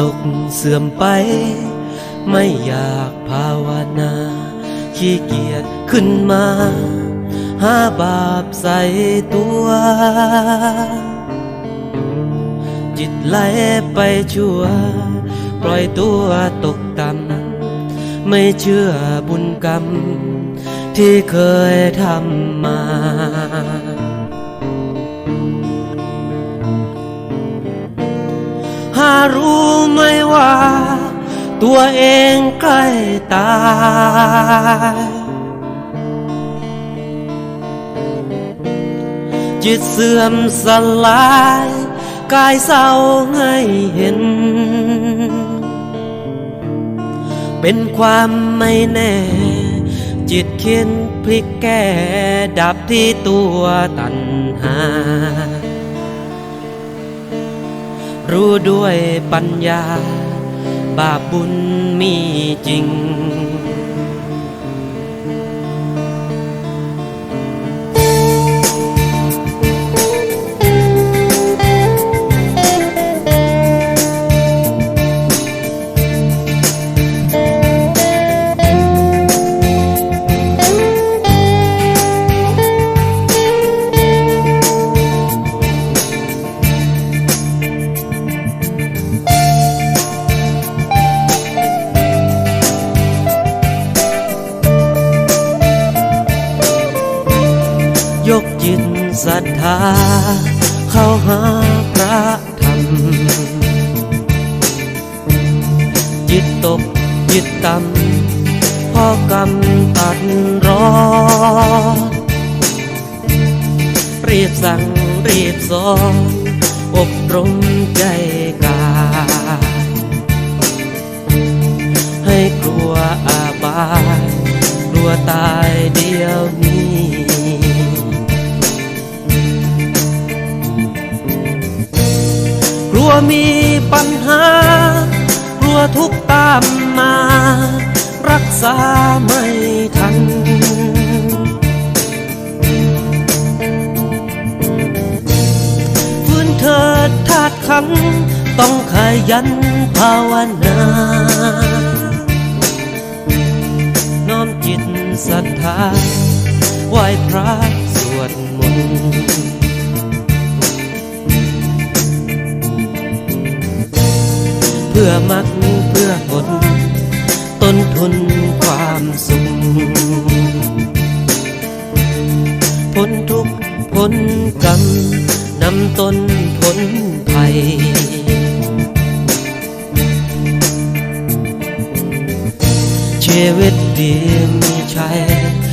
ตกเสื่อมไป ไม่อยากภาวนา ขี้เกียจขึ้นมา หาบาปใส่ตัว จิตไหลไปชั่ว ปล่อยตัวตกต่ำไม่เชื่อบุญกรรม ที่เคยทำมา ว่า ตัวเองใกล้ตายจิตเสื่อมสลาย กายเศร้าให้เห็น เป็นความไม่แน่ จิตเขียนพลิกแก้ดับที่ตัวตัณหา รู้ด้วยปัญญา บาปบุญมีจริง ยกจิตศรัทธา เข้าหาพระธรรม จิตตกจิตต่ำพ่อกรรมตัดรอรีบสั่งรีบสอนอบรมใจกา มีปัญหา กลัวทุกตามมา รักษาไม่ทันฟื้นเถิดธาตุขัน ต้องขยันภาวนา น้อมจิตศรัทธาไหว้พระ พื่อมักเพื่อผลต้นทุนความสุขพ้นทุกพ้นกรรมนำตนพ้นภัยชีวิตดีมีชัย